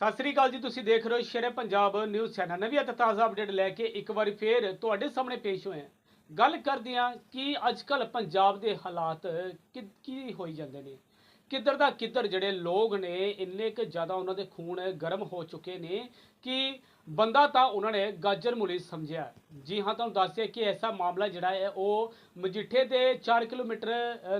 ਸਤਿ ਸ੍ਰੀ ਅਕਾਲ ਜੀ, ਤੁਸੀਂ ਦੇਖ ਰਹੇ ਹੋ ਸ਼ੇਰੇ ਪੰਜਾਬ ਨਿਊਜ਼ ਚੈਨਲ। ਨਵੀਂ ਅਤੇ ਤਾਜ਼ਾ ਅਪਡੇਟ ਲੈ ਕੇ ਇੱਕ ਵਾਰੀ ਫੇਰ ਤੁਹਾਡੇ ਸਾਹਮਣੇ ਪੇਸ਼ ਹੋਏ ਹਾਂ। ਗੱਲ ਕਰਦੇ ਹਾਂ ਕਿ ਅੱਜਕੱਲ ਪੰਜਾਬ ਦੇ ਹਾਲਾਤ ਕਿ- ਕੀ ਹੋਈ ਜਾਂਦੇ ਨੇ? ਕਿੱਧਰ ਦਾ ਕਿੱਧਰ ਜਿਹੜੇ ਲੋਕ ਨੇ, ਇੰਨੇ ਕੁ ਜ਼ਿਆਦਾ ਉਹਨਾਂ ਦੇ ਖੂਨ ਗਰਮ ਹੋ ਚੁੱਕੇ ਨੇ ਕਿ ਬੰਦਾ ਤਾਂ ਉਹਨਾਂ ਨੇ ਗਾਜਰ ਮੁਲੀ ਸਮਝਿਆ। ਜੀ ਹਾਂ, ਤੁਹਾਨੂੰ ਦੱਸਿਆ ਕਿ ਐਸਾ ਮਾਮਲਾ ਜਿਹੜਾ ਹੈ, ਉਹ ਮਜੀਠੇ ਦੇ 4 ਕਿਲੋਮੀਟਰ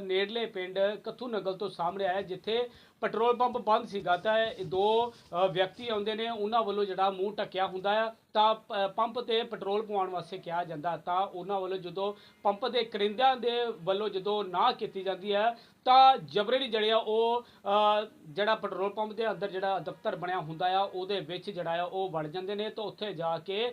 ਨੇੜਲੇ ਪਿੰਡ ਕੱਥੂ ਨਗਲ ਤੋਂ ਸਾਹਮਣੇ ਆਇਆ, ਜਿੱਥੇ ਪੈਟਰੋਲ ਪੰਪ ਬੰਦ ਸੀਗਾ। ਤਾਂ ਦੋ ਵਿਅਕਤੀ ਆਉਂਦੇ ਨੇ, ਉਹਨਾਂ ਵੱਲੋਂ ਜਿਹੜਾ ਮੂੰਹ ਟੱਕਿਆ ਹੁੰਦਾ ਹੈ, ਤਾਂ ਪ- ਪੰਪ ਤੇ ਪੈਟਰੋਲ ਪਵਾਉਣ ਵਾਸਤੇ ਕਿਹਾ ਜਾਂਦਾ। ਤਾਂ ਉਹਨਾਂ ਵੱਲੋਂ ਜਦੋਂ ਪੰਪ ਦੇ ਕਰਿੰਦਿਆਂ ਦੇ ਵੱਲੋਂ ਜਦੋਂ ਨਾ ਕੀਤੀ ਜਾਂਦੀ ਹੈ, ਤਾਂ ਜਬਰੇਲੀ ਜਿਹੜੇ ਆ, ਉਹ ਜਿਹੜਾ ਪੈਟਰੋਲ ਪੰਪ ਦੇ ਅੰਦਰ ਜਿਹੜਾ ਦਫ਼ਤਰ ਬਣਿਆ ਹੁੰਦਾ ਆ, ਉਹਦੇ ਵਿੱਚ ਜਿਹੜਾ ਆ ਉਹ ਵੜ ਜਾਂਦੇ ਨੇ, ਤਾਂ ਉੱਥੇ ਜਾ ਕੇ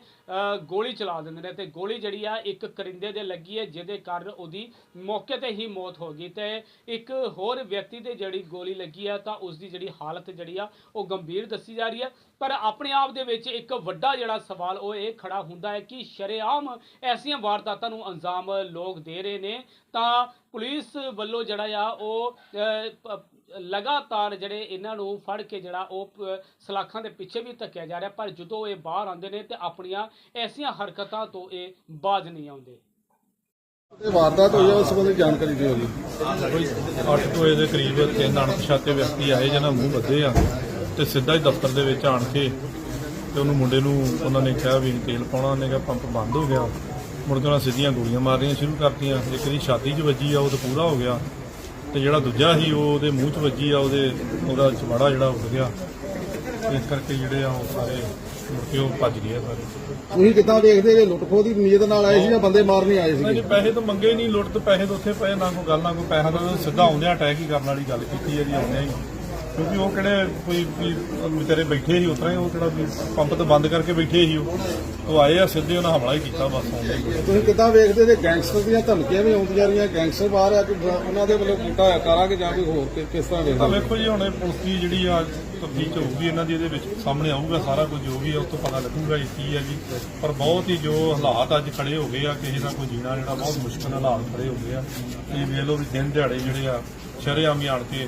ਗੋਲੀ ਚਲਾ ਦਿੰਦੇ ਨੇ ਤੇ ਗੋਲੀ ਜਿਹੜੀ ਆ ਇੱਕ ਕਰਿੰਦੇ ਦੇ ਲੱਗੀ ਹੈ, ਜਿਹਦੇ ਕਾਰਨ ਉਹਦੀ ਮੌਕੇ ਤੇ ਹੀ ਮੌਤ ਹੋ ਗਈ ਤੇ ਇੱਕ ਹੋਰ ਵਿਅਕਤੀ ਤੇ ਜਿਹੜੀ ਗੋਲੀ ਲੱਗੀ ਆ, ਤਾਂ ਉਸ ਦੀ ਜਿਹੜੀ ਹਾਲਤ ਜਿਹੜੀ ਆ, ਉਹ ਗੰਭੀਰ ਦੱਸੀ ਜਾ ਰਹੀ ਹੈ। ਪਰ ਆਪਣੇ ਆਪ ਦੇ ਵਿੱਚ ਇੱਕ ਵੱਡਾ ਜਿਹੜਾ ਸਵਾਲ ਉਹ ਇਹ ਖੜਾ ਹੁੰਦਾ ਹੈ ਕਿ ਸ਼ਰੇਆਮ ਐਸੀਆਂ ਵਾਰਦਾਤਾਂ ਨੂੰ ਅੰਜਾਮ ਲੋਕ ਦੇ ਰਹੇ ਨੇ, ਤਾਂ ਪੁਲਿਸ ਵੱਲੋਂ ਜਿਹੜਾ ਆ ਉਹ ਲਗਾਤਾਰ ਜਿਹੜੇ ਇਹਨਾਂ ਨੂੰ ਫੜ ਕੇ ਜਿਹੜਾ ਉਹ ਸਲਾਖਾਂ ਦੇ ਪਿੱਛੇ ਵੀ ਧੱਕਿਆ ਜਾ ਰਿਹਾ ਪਰ ਜਦੋਂ ਇਹ ਬਾਹਰ ਆਉਂਦੇ ਨੇ ਤੇ ਆਪਣੀਆਂ ਐਸੀਆਂ ਹਰਕਤਾਂ ਤੋਂ ਇਹ ਬਾਜ਼ ਨਹੀਂ ਆਉਂਦੇ। ਇਹ ਵਾਰਦਾਤ ਹੋਈ ਹੈ ਉਸ ਸੰਬੰਧੀ ਜਾਣਕਾਰੀ ਦਿਓ ਜੀ। ਕੋਈ 8 ਵਜੇ ਦੇ ਕਰੀਬ ਤਿੰਨ ਅਣਪਛਾਤੇ ਵਿਅਕਤੀ ਆਏ ਜਿਹਨਾਂ ਮੂੰਹ ਬੱਧੇ ਆ ਤੇ ਸਿੱਧਾ ਹੀ ਦਫ਼ਤਰ ਦੇ ਵਿੱਚ ਆਣ ਕੇ ਤੇ ਉਹਨੂੰ ਮੁੰਡੇ ਨੂੰ ਉਹਨਾਂ ਨੇ ਕਿਹਾ ਵੀ ਤੇਲ ਪਾਉਣਾ ਉਹਨੇ ਕਿਹਾ ਪੰਪ ਬੰਦ ਹੋ ਗਿਆ। ਮੁੜ ਕੇ ਉਹਨਾਂ ਸਿੱਧੀਆਂ ਗੋਲੀਆਂ ਮਾਰਨੀਆਂ ਸ਼ੁਰੂ ਕਰਤੀਆਂ। ਇੱਕ ਦੀ ਛਾਤੀ 'ਚ ਵੱਜੀ ਆ ਉਹ ਤਾਂ ਪੂਰਾ ਹੋ ਗਿਆ। ਤੇ ਜਿਹੜਾ ਦੂਜਾ ਸੀ ਉਹ ਉਹਦੇ ਮੂੰਹ 'ਚ ਵੱਜੀ ਆ ਉਹਦੇ ਉਹਦਾ ਚਵਾੜਾ ਜਿਹੜਾ ਉੱਡ ਗਿਆ। ਇਸ ਕਰਕੇ ਜਿਹੜੇ ਆ ਉਹ ਸਾਰੇ ਮੁੜ ਕੇ ਉਹ ਭੱਜ ਗਏ ਆ ਸਾਰੇ। ਤੁਸੀਂ ਕਿੱਦਾਂ ਦੇਖਦੇ ਜੇ ਲੁੱਟ ਖੋਹ ਦੀ ਨੀਅਤ ਨਾਲ ਆਏ ਸੀ ਜਾਂ ਬੰਦੇ ਮਾਰਨ ਆਏ ਨਹੀਂ ਸੀ ਜੀ ਪੈਸੇ ਤਾਂ ਮੰਗੇ ਨਹੀਂ ਲੁੱਟ ਤੇ ਪੈਸੇ ਤਾਂ ਉੱਥੇ ਪਏ ਨਾ ਕੋਈ ਗੱਲ ਨਾ ਕੋਈ ਪੈਸਾ ਤਾਂ ਸਿੱਧਾ ਆਉਂਦਿਆਂ ਅਟੈਕ ਹੀ ਕਰਨ ਵਾਲੀ ਗੱਲ ਕੀਤੀ ਹੈ ਜੀ ਆਉਂਦਿਆਂ ਹੀ। ਕਿਉਂਕਿ ਉਹ ਕਿਹੜੇ ਕੋਈ ਵਿਚਾਰੇ ਬੈਠੇ ਸੀ ਉਤਰਾ ਹੀ ਉਹ ਕਿਹੜਾ ਵੀ ਪੰਪ ਤਾਂ ਬੰਦ ਕਰਕੇ ਬੈਠੇ ਸੀ ਉਹ। ਉਹ ਆਏ ਆ ਸਿੱਧੇ ਉਹਨਾਂ ਹਮਲਾ ਹੀ ਕੀਤਾ ਬਸ ਆਉਂਦੇ ਹੀ। ਤੁਸੀਂ ਕਿੱਦਾਂ ਵੇਖਦੇ ਜੇ ਗੈਂਗਸਟਰ ਦੀਆਂ ਧਮਕੀਆਂ ਵੀ ਆਉਂਦੀਆਂ ਰਹੀਆਂ ਗੈਂਗਸਟਰ ਬਾਹਰ ਆ ਕੇ ਉਹਨਾਂ ਦੇ ਵੱਲੋਂ ਕੀਤਾ ਹੋਇਆ ਕਰਾਂਗੇ ਜਾਂ ਕੋਈ ਹੋਰ ਕਿ- ਕਿਸ ਤਰ੍ਹਾਂ ਤਾਂ ਦੇਖਦੇ ਵੇਖੋ ਜੀ ਹੁਣ ਇਹ ਪੁਲਿਸ ਦੀ ਜਿਹੜੀ ਆ ਤਫਤੀਸ਼ ਹੋਊਗੀ ਇਹਨਾਂ ਦੀ ਇਹਦੇ ਵਿੱਚ ਸਾਹਮਣੇ ਆਊਗਾ ਸਾਰਾ ਕੁਝ ਜੋ ਵੀ ਹੈ ਉਸ ਤੋਂ ਪਤਾ ਲੱਗੂਗਾ ਇਹ ਕੀ ਹੈ ਜੀ। ਪਰ ਬਹੁਤ ਹੀ ਜੋ ਹਾਲਾਤ ਅੱਜ ਖੜੇ ਹੋ ਗਏ ਆ ਕਿਸੇ ਦਾ ਕੋਈ ਜੀਣਾ ਜਿਹੜਾ ਬਹੁਤ ਮੁਸ਼ਕਲ ਹਾਲਾਤ ਖੜੇ ਹੋ ਗਏ ਆ। ਇਹ ਵੇਖ ਲਓ ਵੀ ਦਿਨ ਦਿਹਾੜੇ ਜਿਹੜੇ ਆ ਸ਼ਰੇਆਮ ਹੀ ਆਣ ਕੇ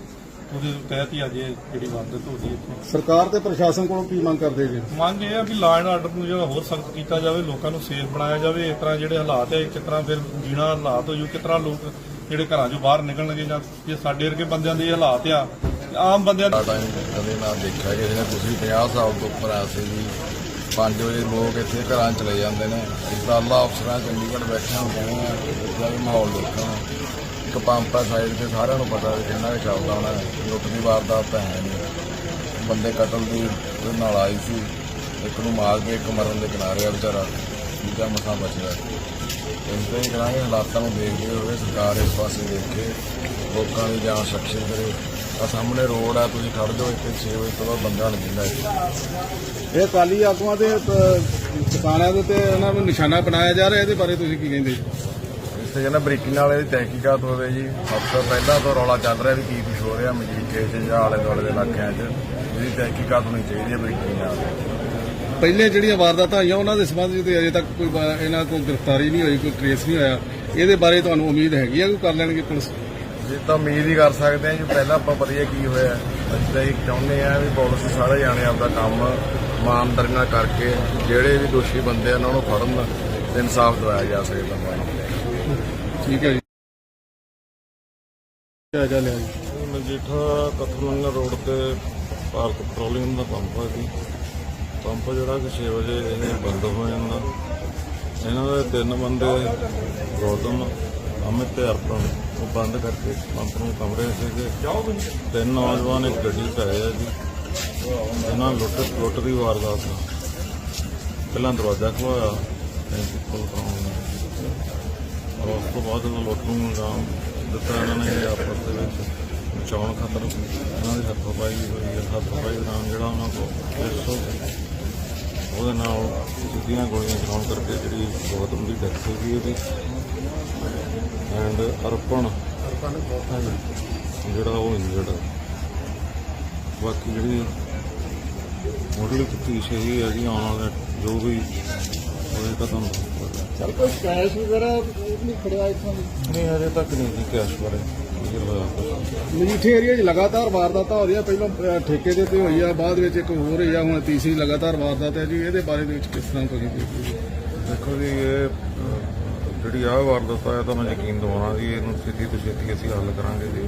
ਉਹਦੇ ਤਹਿਤ ਹੀ ਅੱਜ ਇਹ ਜਿਹੜੀ ਵਾਰਦਾਤ ਹੋ ਗਈ ਇੱਥੇ। ਸਰਕਾਰ ਤੇ ਪ੍ਰਸ਼ਾਸਨ ਕੋਲੋਂ ਕੀ ਮੰਗ ਕਰਦੇ ਜੀ? ਮੰਗ ਇਹ ਆ ਵੀ ਲਾਅ ਐਂਡ ਆਰਡਰ ਨੂੰ ਜਿਹੜਾ ਹੋਰ ਸਖਤ ਕੀਤਾ ਜਾਵੇ ਲੋਕਾਂ ਨੂੰ ਸੇਫ ਬਣਾਇਆ ਜਾਵੇ। ਇਸ ਤਰ੍ਹਾਂ ਜਿਹੜੇ ਹਾਲਾਤ ਹੈ ਕਿਸ ਤਰ੍ਹਾਂ ਫਿਰ ਜੀਣਾ ਹਾਲਾਤ ਹੋ ਜੂ ਕਿਸ ਤਰ੍ਹਾਂ ਲੋਕ ਜਿਹੜੇ ਘਰਾਂ ਚੋਂ ਬਾਹਰ ਨਿਕਲਣਗੇ ਜਾਂ ਜੇ ਸਾਡੇ ਵਰਗੇ ਬੰਦਿਆਂ ਦੇ ਹਾਲਾਤ ਆ ਆਮ ਬੰਦਿਆਂ ਦੇ ਟਾਈਮ ਕਦੇ ਨਾ ਦੇਖਿਆ ਕਿਸੇ ਨੇ ਤੁਸੀਂ 50 ਸਾਲ ਤੋਂ ਉੱਪਰ ਆ ਸੀ ਜੀ। 5 ਵਜੇ ਲੋਕ ਇੱਥੇ ਘਰਾਂ ਚਲੇ ਜਾਂਦੇ ਨੇ। ਇਸਤਾਲਾ ਅਫਸਰਾਂ ਚੰਡੀਗੜ੍ਹ ਬੈਠੇ ਹੁੰਦੇ ਨੇ ਇੱਦਾਂ ਵੀ ਮਾਹੌਲ ਦੇਖਣਾ ਇੱਕ ਪੰਪ ਹੈ ਸਾਈਡ ਤੇ ਸਾਰਿਆਂ ਨੂੰ ਪਤਾ ਵੀ ਕਿੰਨਾ ਕੁ ਚੱਲਦਾ ਹੋਣਾ। ਲੁੱਟ ਦੀ ਵਾਰਦਾਤ ਤਾਂ ਹੈ ਨਹੀਂ। ਬੰਦੇ ਕਤਲ ਦੀ ਉਹਦੇ ਨਾਲ ਆਈ ਸੀ। ਇੱਕ ਨੂੰ ਮਾਰ ਕੇ ਇੱਕ ਮਰਨ ਦੇ ਕਿਨਾਰੇ ਆ ਵਿਚਾਰਾ। ਦੂਜਾ ਮਸਾਂ ਬਚਿਆ। ਇਸ ਤਰ੍ਹਾਂ ਕਰਾਂਗੇ ਹਾਲਾਤਾਂ ਨੂੰ ਦੇਖਦੇ ਹੋਏ ਸਰਕਾਰ ਇਸ ਪਾਸੇ ਦੇਖ। ਕੇ ਲੋਕਾਂ ਦੀ ਜਾਨ ਸੁਰੱਖਿਅਤ ਕਰੇ। ਆ ਸਾਹਮਣੇ ਰੋਡ ਆ ਤੁਸੀਂ ਖੜ ਜਾਓ ਇੱਥੇ 6 ਵਜੇ ਤੋਂ ਬਾਅਦ ਬੰਦਾ ਨਹੀਂ ਦਿੰਦਾ ਇਹ ਅਕਾਲੀ ਆਗੂਆਂ ਦੇ ਅ, ਟਿਕਾਣਿਆਂ ਦੇ ਉੱਤੇ ਉਹਨਾਂ ਨੂੰ ਨਿਸ਼ਾਨਾ ਬਣਾਇਆ ਜਾ ਰਿਹਾ ਇਹਦੇ ਬਾਰੇ ਤੁਸੀਂ ਕੀ ਕਹਿੰਦੇ? ਤੇ ਕਹਿੰਦਾ ਬਰੀਕੀ ਨਾਲ ਇਹਦੀ ਤਹਿਕੀਕਾਤ ਹੋਵੇ ਜੀ। ਅਫਸਰ ਪਹਿਲਾਂ ਤੋਂ ਰੌਲਾ ਚੱਲ ਰਿਹਾ ਵੀ ਕੀ ਕੁਛ ਹੋ ਰਿਹਾ ਮਜੀਠੇ 'ਚ ਜਾਂ ਆਲੇ ਦੁਆਲੇ ਦੇ ਇਲਾਕਿਆਂ 'ਚ। ਇਹਦੀ ਤਹਿਕੀਕਾਤ ਹੋਣੀ ਚਾਹੀਦੀ ਹੈ ਬਰੀਕੀ ਨਾਲ। ਪਹਿਲੇ ਜਿਹੜੀਆਂ ਵਾਰਦਾਤਾਂ ਹੋਈਆਂ ਉਹਨਾਂ ਦੇ ਸੰਬੰਧ ਵਿੱਚ ਅਜੇ ਤੱਕ ਕੋਈ ਇਹਨਾਂ ਕੋਲ ਗ੍ਰਿਫਤਾਰੀ ਨਹੀਂ ਹੋਈ ਕੋਈ ਟ੍ਰੇਸ ਨਹੀਂ ਹੋਇਆ। ਇਹਦੇ ਬਾਰੇ ਤੁਹਾਨੂੰ ਉਮੀਦ ਹੈਗੀ ਆ ਕਿ ਕਰ ਲੈਣਗੇ ਪੁਲਿਸ? ਜੇ ਤਾਂ ਉਮੀਦ ਹੀ ਕਰ ਸਕਦੇ ਹਾਂ ਜੀ ਪਹਿਲਾਂ ਆਪਾਂ ਪਤਾ ਕੀ ਹੋਇਆ। ਅਸੀਂ ਤਾਂ ਇਹ ਚਾਹੁੰਦੇ ਆ ਵੀ ਪੁਲਿਸ ਸਾਰੇ ਜਾਣੇ ਆਪਦਾ ਕੰਮ ਇਮਾਨਦਾਰੀ ਨਾਲ ਕਰਕੇ ਜਿਹੜੇ ਵੀ ਦੋਸ਼ੀ ਬੰਦੇ ਆ ਉਹਨਾਂ ਨੂੰ ਫੜਨ ਤੇ ਇਨਸਾਫ ਦਿਵਾਇਆ ਜਾ ਸਕੇ ਬੰਦਿਆਂ ਨੂੰ ਠੀਕ ਹੈ ਜੀ। ਜਾ ਜਾ ਲਿਆ ਜੀ? ਮਜੀਠਾ ਕਥਮੰਗਲ ਰੋਡ ਤੇ ਭਾਰਤ ਪੈਟਰੋਲੀਅਮ ਦਾ ਪੰਪ ਹੈ ਜੀ। ਪੰਪ ਜਿਹੜਾ ਕਿ 6 ਵਜੇ ਇਹ ਬੰਦ ਹੋ ਜਾਂਦਾ। ਇਹਨਾਂ ਦੇ ਤਿੰਨ ਬੰਦੇ ਗੌਤਮ, ਅਮਿਤ ਤੇ ਅਰਪਣ, ਉਹ ਬੰਦ ਕਰਕੇ ਪੰਪ ਨੂੰ ਕਮਰੇ ਸੀਗੇ। ਤਿੰਨ ਨੌਜਵਾਨ ਇੱਕ ਗੱਡੀ 'ਚ ਆਏ ਆ ਜੀ। ਇਹਨਾਂ ਲੁੱਟ ਲੁੱਟ ਦੀ ਵਾਰਦਾਤ ਪਹਿਲਾਂ ਦਰਵਾਜ਼ਾ ਖੋਇਆ ਕੋਲ ਕਰਾਉਣਾ ਔਰ ਉਸ ਤੋਂ ਬਾਅਦ ਜਦੋਂ ਲੁੱਟ ਨੂੰ ਅੰਜਾਮ ਦਿੱਤਾ ਇਹਨਾਂ ਨੇ ਆਪਸ ਦੇ ਵਿੱਚ ਬਚਾਉਣ ਖਾਤਰ ਇਹਨਾਂ ਦੀ ਹੱਥੋਂ ਪਾਈ ਹੋਈ ਹੈ। ਹੱਥੋਂ ਪਾਈ ਦੌਰਾਨ ਜਿਹੜਾ ਉਹਨਾਂ ਕੋਲ 100 ਉਹਦੇ ਨਾਲ ਸਿੱਧੀਆਂ ਗੋਲੀਆਂ ਚਲਾਉਣ ਕਰਕੇ ਜਿਹੜੀ ਗੌਤਮ ਦੀ ਡੈਥ ਹੋ ਗਈ ਉਹਦੀ। ਐਂਡ ਅਰਪਣ। ਜਿਹੜਾ ਉਹ ਇੰਜਰਡ ਬਾਕੀ ਜਿਹੜੀ ਮੁੱਢਲੀ ਤਫਤੀਸ਼ ਇਹ ਹੈ ਜੀ ਆਉਣ ਵਾਲਾ ਜੋ ਵੀ ਹੋਏ ਤਾਂ ਤੁਹਾਨੂੰ। ਸਰ ਕੋਈ ਕੈਸ਼ ਵਗੈਰਾ ਨਹੀਂ ਖੜਿਆ ਇੱਥੋਂ ਨਹੀਂ ਹਜੇ ਤੱਕ ਨਹੀਂ ਜੀ ਕੈਸ਼ ਬਾਰੇ। ਮਜੀਠੇ ਏਰੀਆ 'ਚ ਲਗਾਤਾਰ ਵਾਰਦਾਤਾਂ ਹੋ ਰਹੀਆਂ ਪਹਿਲਾਂ ਅਹ, ਠੇਕੇ ਦੇ ਤੇ ਹੋਈ ਆ ਬਾਅਦ ਵਿੱਚ ਇੱਕ ਹੋਰ ਹੋਈ ਆ ਹੁਣ ਤੀਸਰੀ ਲਗਾਤਾਰ ਵਾਰਦਾਤ ਹੈ ਜੀ ਇਹਦੇ ਬਾਰੇ ਦੇ ਵਿੱਚ ਕਿਸ ਤਰ੍ਹਾਂ ਤੁਸੀਂ ਦੇਖਦੇ ਹੋ ਦੇਖੋ ਜੀ ਇਹ ਅਹ, ਜਿਹੜੀ ਆਹ ਵਾਰਦਾਤ ਆ ਇਹ ਤਾਂ ਮੈਂ ਯਕੀਨ ਦਵਾਉਣਾ ਜੀ ਇਹਨੂੰ ਛੇਤੀ ਤੋਂ ਛੇਤੀ ਅਸੀਂ ਹੱਲ ਕਰਾਂਗੇ ਜੀ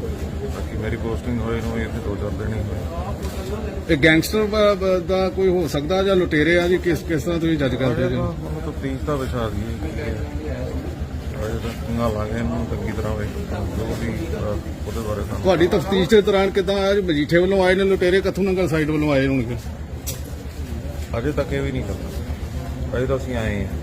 ਪੋਸਟਿੰਗ ਹੋਏ ਨੂੰ ਇੱਥੇ ਦੋ ਚਾਰ ਦਿਨ ਹੀ ਹੋਏ। ਇਹ ਗੈਂਗਸਟਰ ਦਾ ਕੋਈ ਹੋ ਸਕਦਾ ਜਾਂ ਲੁਟੇਰੇ ਆ ਜੀ? ਕਿਸ ਕਿਸ ਤਰ੍ਹਾਂ ਤੁਸੀਂ ਜੱਜ ਕਰਦੇ ਜੀ? ਉਹਨੂੰ ਤਾਂ ਤੀਜ ਦਾ ਵਿਚਾਰ ਜੀ ਅਜੇ ਤੱਕ ਨਾ ਲਾਗੇ ਇਹਨੂੰ ਚੰਗੀ ਤਰ੍ਹਾਂ ਵੇਖ ਜੋ ਵੀ ਅਹ, ਉਹਦੇ ਬਾਰੇ ਸਾਨੂੰ ਤੁਹਾਡੀ ਤਫਤੀਸ਼ ਦੇ ਦੌਰਾਨ ਕਿਦਾਂ ਆਇਆ ਜੀ ਮਜੀਠੇ ਵੱਲੋਂ ਆਏ ਨੇ ਲੁਟੇਰੇ? ਕੱਥੂ ਨੰਗਲ ਸਾਈਡ ਵੱਲੋਂ ਆਏ ਹੋਣਗੇ? ਅਜੇ ਤੱਕ ਇਹ ਵੀ ਨਹੀਂ ਕਰਦਾ ਅਜੇ ਤਾਂ ਅਸੀਂ ਆਏ ਹਾਂ।